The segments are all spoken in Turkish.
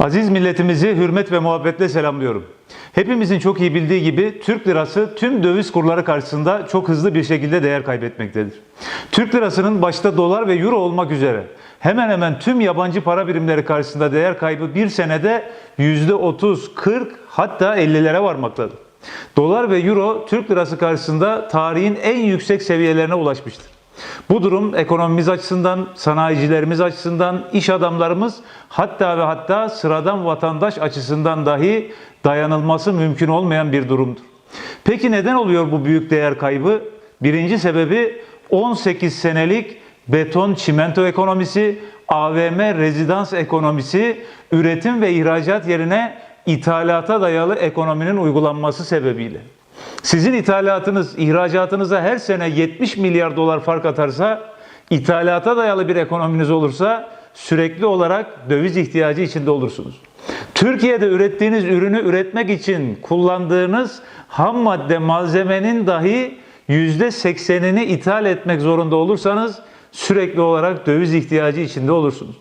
Aziz milletimizi hürmet ve muhabbetle selamlıyorum. Hepimizin çok iyi bildiği gibi Türk lirası tüm döviz kurları karşısında çok hızlı bir şekilde değer kaybetmektedir. Türk lirasının başta dolar ve euro olmak üzere hemen hemen tüm yabancı para birimleri karşısında değer kaybı bir senede %30, 40 hatta 50'lere varmaktadır. Dolar ve euro Türk lirası karşısında tarihin en yüksek seviyelerine ulaşmıştır. Bu durum ekonomimiz açısından, sanayicilerimiz açısından, iş adamlarımız hatta ve hatta sıradan vatandaş açısından dahi dayanılması mümkün olmayan bir durumdur. Peki neden oluyor bu büyük değer kaybı? Birinci sebebi 18 senelik beton çimento ekonomisi, AVM rezidans ekonomisi, üretim ve ihracat yerine ithalata dayalı ekonominin uygulanması sebebiyle. Sizin ithalatınız, ihracatınıza her sene 70 milyar dolar fark atarsa, ithalata dayalı bir ekonominiz olursa sürekli olarak döviz ihtiyacı içinde olursunuz. Türkiye'de ürettiğiniz ürünü üretmek için kullandığınız ham madde malzemenin dahi %80'ini ithal etmek zorunda olursanız sürekli olarak döviz ihtiyacı içinde olursunuz.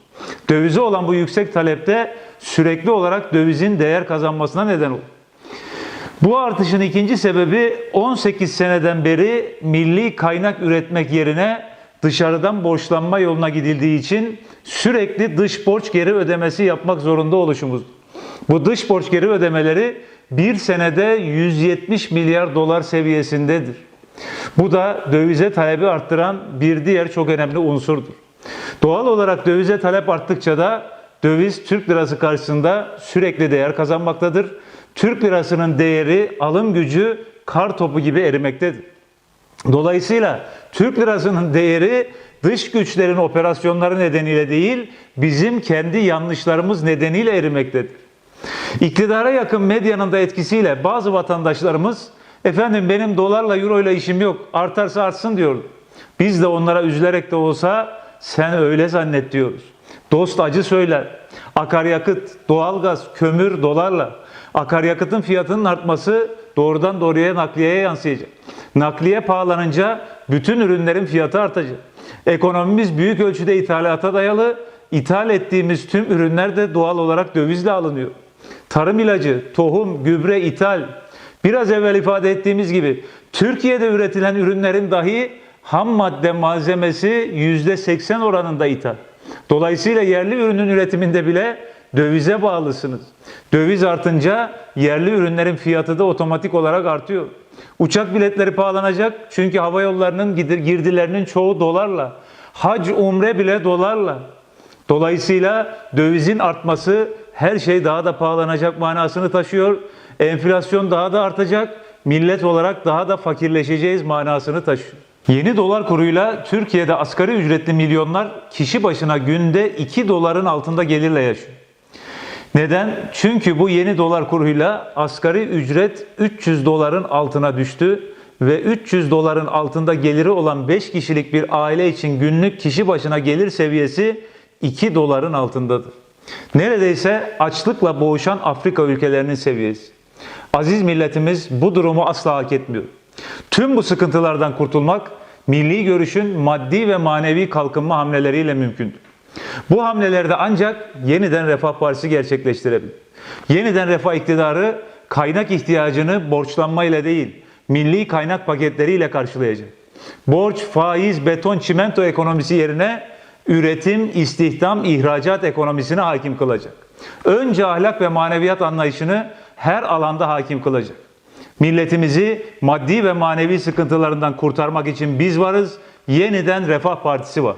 Dövize olan bu yüksek talepte sürekli olarak dövizin değer kazanmasına neden olur. Bu artışın ikinci sebebi 18 seneden beri milli kaynak üretmek yerine dışarıdan borçlanma yoluna gidildiği için sürekli dış borç geri ödemesi yapmak zorunda oluşumuz. Bu dış borç geri ödemeleri bir senede 170 milyar dolar seviyesindedir. Bu da dövize talebi arttıran bir diğer çok önemli unsurdur. Doğal olarak dövize talep arttıkça da döviz Türk lirası karşısında sürekli değer kazanmaktadır. Türk lirasının değeri, alım gücü kar topu gibi erimektedir. Dolayısıyla Türk lirasının değeri dış güçlerin operasyonları nedeniyle değil, bizim kendi yanlışlarımız nedeniyle erimektedir. İktidara yakın medyanın da etkisiyle bazı vatandaşlarımız efendim benim dolarla euro ile işim yok artarsa artsın diyordu. Biz de onlara üzülerek de olsa sen öyle zannet diyoruz. Dost acı söyler. Akaryakıt, doğalgaz, kömür dolarla. Akaryakıtın fiyatının artması doğrudan doğruya nakliyeye yansıyacak. Nakliye pahalanınca bütün ürünlerin fiyatı artacak. Ekonomimiz büyük ölçüde ithalata dayalı. İthal ettiğimiz tüm ürünler de doğal olarak dövizle alınıyor. Tarım ilacı, tohum, gübre ithal. Biraz evvel ifade ettiğimiz gibi Türkiye'de üretilen ürünlerin dahi ham madde malzemesi %80 oranında ithal. Dolayısıyla yerli ürünün üretiminde bile dövize bağlısınız. Döviz artınca yerli ürünlerin fiyatı da otomatik olarak artıyor. Uçak biletleri pahalanacak çünkü hava yollarının girdilerinin çoğu dolarla. Hac, umre bile dolarla. Dolayısıyla dövizin artması her şey daha da pahalanacak manasını taşıyor. Enflasyon daha da artacak. Millet olarak daha da fakirleşeceğiz manasını taşıyor. Yeni dolar kuruyla Türkiye'de asgari ücretli milyonlar kişi başına günde 2 doların altında gelirle yaşıyor. Neden? Çünkü bu yeni dolar kuruyla asgari ücret 300 doların altına düştü ve 300 doların altında geliri olan 5 kişilik bir aile için günlük kişi başına gelir seviyesi 2 doların altındadır. Neredeyse açlıkla boğuşan Afrika ülkelerinin seviyesi. Aziz milletimiz bu durumu asla hak etmiyor. Tüm bu sıkıntılardan kurtulmak milli görüşün maddi ve manevi kalkınma hamleleriyle mümkündür. Bu hamlelerde ancak yeniden Refah Partisi gerçekleştirebilir. Yeniden Refah iktidarı kaynak ihtiyacını borçlanmayla değil, milli kaynak paketleriyle karşılayacak. Borç, faiz, beton, çimento ekonomisi yerine üretim, istihdam, ihracat ekonomisine hakim kılacak. Önce ahlak ve maneviyat anlayışını her alanda hakim kılacak. Milletimizi maddi ve manevi sıkıntılarından kurtarmak için biz varız. Yeniden Refah Partisi var.